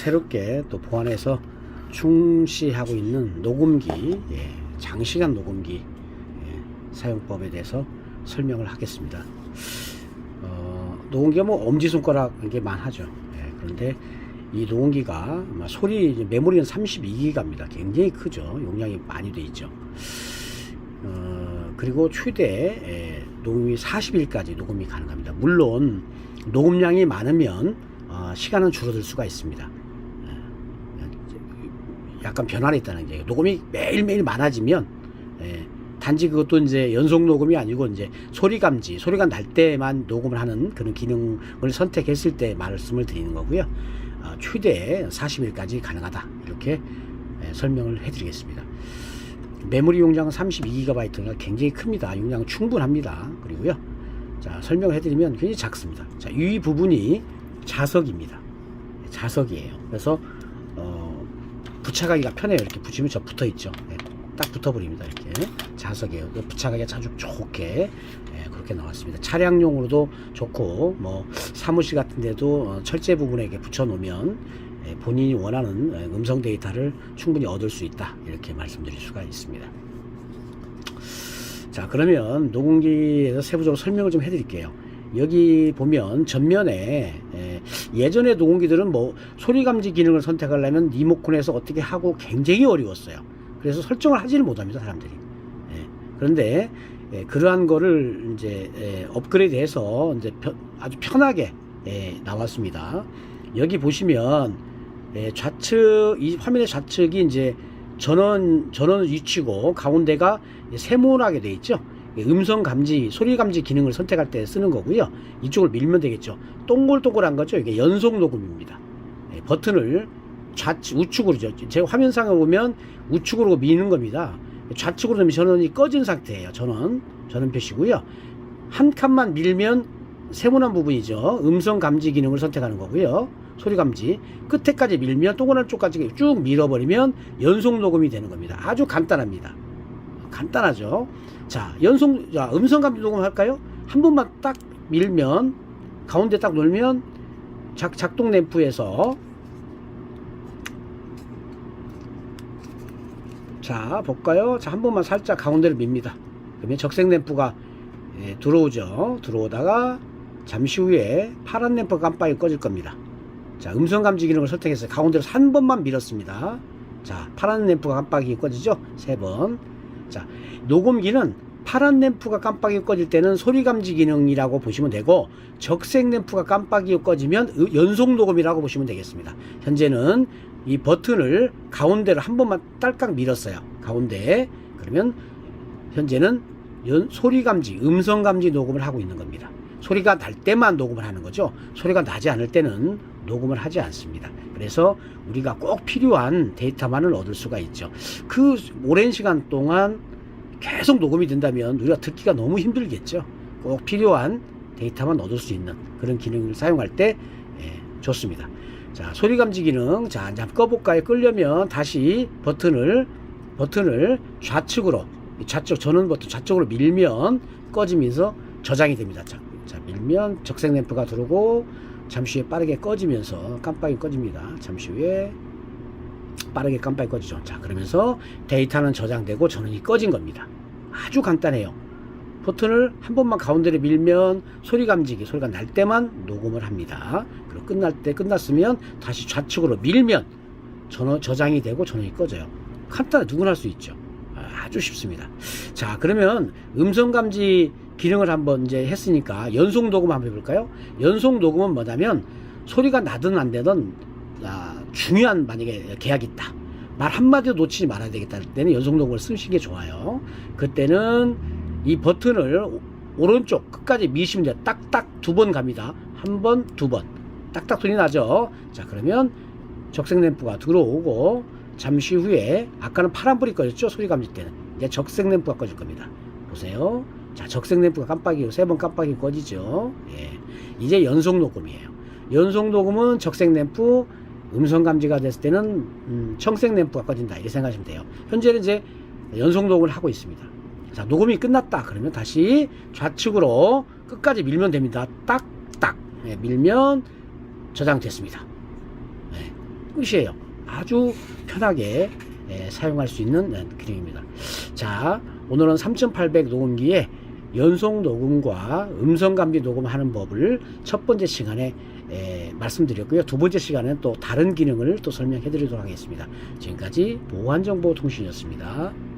새롭게 또 보완해서 충시하고 있는 녹음기, 예, 장시간 녹음기 예, 사용법에 대해서 설명을 하겠습니다. 어, 녹음기가 뭐 엄지손가락에만 하죠. 예, 그런데 이 녹음기가 소리 메모리는 32기가입니다. 굉장히 크죠. 용량이 많이 돼 있죠. 어, 그리고 최대 예, 녹음이 40일까지 녹음이 가능합니다. 물론 녹음량이 많으면 어, 시간은 줄어들 수가 있습니다. 예, 약간 변화가 있다는 게 녹음이 매일매일 많아지면 예, 단지 그것도 이제 연속 녹음이 아니고 이제 소리 감지 소리가 날 때만 녹음을 하는 그런 기능을 선택했을 때 말씀을 드리는 거고요. 어, 최대 40일까지 가능하다 이렇게 예, 설명을 해드리겠습니다. 메모리 용량은 32GB가 굉장히 큽니다. 용량은 충분합니다. 그리고요. 자, 설명을 해드리면 굉장히 작습니다. 자, 이 부분이 자석입니다. 자석이에요. 그래서, 어, 부착하기가 편해요. 이렇게 붙이면 저 붙어 있죠. 네, 딱 붙어버립니다. 이렇게. 자석이에요. 그 부착하기가 아주 좋게, 예, 그렇게 나왔습니다. 차량용으로도 좋고, 뭐, 사무실 같은 데도 어, 철제 부분에 이렇게 붙여놓으면 예, 본인이 원하는 예, 음성 데이터를 충분히 얻을 수 있다. 이렇게 말씀드릴 수가 있습니다. 자, 그러면 녹음기에서 세부적으로 설명을 좀 해드릴게요. 여기 보면 전면에 예, 예전의 녹음기들은 뭐 소리 감지 기능을 선택하려면 리모컨에서 어떻게 하고 굉장히 어려웠어요. 그래서 설정을 하지를 못합니다, 사람들이. 예, 그런데 예, 그러한 거를 이제 예, 업그레이드해서 이제 편- 아주 편하게 예, 나왔습니다. 여기 보시면 예, 좌측 이 화면의 좌측이 이제 전원 전원 위치고 가운데가 세모나게 돼 있죠. 예, 음성 감지, 소리 감지 기능을 선택할 때 쓰는 거고요. 이쪽을 밀면 되겠죠. 동글동글한 거죠. 이게 연속 녹음입니다. 예, 버튼을 좌측 우측으로죠. 제 화면상에 보면 우측으로 미는 겁니다. 좌측으로 되면 전원이 꺼진 상태예요. 전원 전원 표시고요. 한 칸만 밀면 세모난 부분이죠. 음성 감지 기능을 선택하는 거고요. 소리 감지 끝에까지 밀면 동그란 쪽까지 쭉 밀어버리면 연속 녹음이 되는 겁니다. 아주 간단합니다. 간단하죠. 자, 연속 자, 음성 감지 녹음 할까요? 한 번만 딱 밀면 가운데 딱 놀면 작, 작동 램프에서 자 볼까요? 자 한 번만 살짝 가운데를 밉니다. 그러면 적색 램프가 예, 들어오죠. 들어오다가 잠시 후에 파란 램프가 깜빡이 꺼질 겁니다. 자, 음성 감지 기능을 선택해서 가운데로 한 번만 밀었습니다. 자, 파란 램프가 깜빡이 꺼지죠? 세 번. 자, 녹음기는 파란 램프가 깜빡이 꺼질 때는 소리 감지 기능이라고 보시면 되고 적색 램프가 깜빡이 꺼지면 으- 연속 녹음이라고 보시면 되겠습니다. 현재는 이 버튼을 가운데로 한 번만 딸깍 밀었어요. 가운데. 그러면 현재는 연, 소리 감지, 음성 감지 녹음을 하고 있는 겁니다. 소리가 날 때만 녹음을 하는 거죠. 소리가 나지 않을 때는 녹음을 하지 않습니다. 그래서 우리가 꼭 필요한 데이터만을 얻을 수가 있죠. 그 오랜 시간 동안 계속 녹음이 된다면 우리가 듣기가 너무 힘들겠죠. 꼭 필요한 데이터만 얻을 수 있는 그런 기능을 사용할 때 예, 좋습니다. 자, 소리 감지 기능. 자, 이제 꺼볼까요? 끌려면 다시 버튼을, 버튼을 좌측으로, 이 좌측 전원 버튼 좌측으로 밀면 꺼지면서 저장이 됩니다. 자, 자, 밀면 적색 램프가 들어오고 잠시 후에 빠르게 꺼지면서 깜빡이 꺼집니다. 잠시 후에 빠르게 깜빡이 꺼지죠. 자, 그러면서 데이터는 저장되고 전원이 꺼진 겁니다. 아주 간단해요. 버튼을 한 번만 가운데로 밀면 소리 감지기 소리가 날 때만 녹음을 합니다. 그리고 끝날 때 끝났으면 다시 좌측으로 밀면 전원 저장이 되고 전원이 꺼져요. 간단해 누구나 할 수 있죠. 아주 쉽습니다. 자 그러면 음성 감지 기능을 한번 이제 했으니까 연속 녹음 한번 해볼까요? 연속 녹음은 뭐냐면 소리가 나든 안 되든 아, 중요한 만약에 계약이 있다. 말 한마디도 놓치지 말아야 되겠다 할 때는 연속 녹음을 쓰시는 게 좋아요. 그때는 이 버튼을 오- 오른쪽 끝까지 미시면 돼요. 딱딱 두 번 갑니다. 한 번, 두 번. 딱딱 소리 나죠? 자, 그러면 적색 램프가 들어오고 잠시 후에 아까는 파란불이 꺼졌죠? 소리 감지 때는. 이제 적색 램프가 꺼질 겁니다. 보세요. 자, 적색 램프가 깜빡이, 세번 깜빡이 꺼지죠? 예. 이제 연속 녹음이에요. 연속 녹음은 적색 램프, 음성 감지가 됐을 때는 음, 청색 램프가 꺼진다. 이렇게 생각하시면 돼요. 현재는 이제 연속 녹음을 하고 있습니다. 자, 녹음이 끝났다. 그러면 다시 좌측으로 끝까지 밀면 됩니다. 딱, 딱. 예, 밀면 저장됐습니다. 예, 끝이에요. 아주 편하게 예, 사용할 수 있는 예, 기능입니다. 자, 오늘은 3800 녹음기에 연속 녹음과 음성 감지 녹음하는 법을 첫 번째 시간에 예, 말씀드렸고요. 두 번째 시간에는 또 다른 기능을 또 설명해 드리도록 하겠습니다. 지금까지 보안정보통신이었습니다.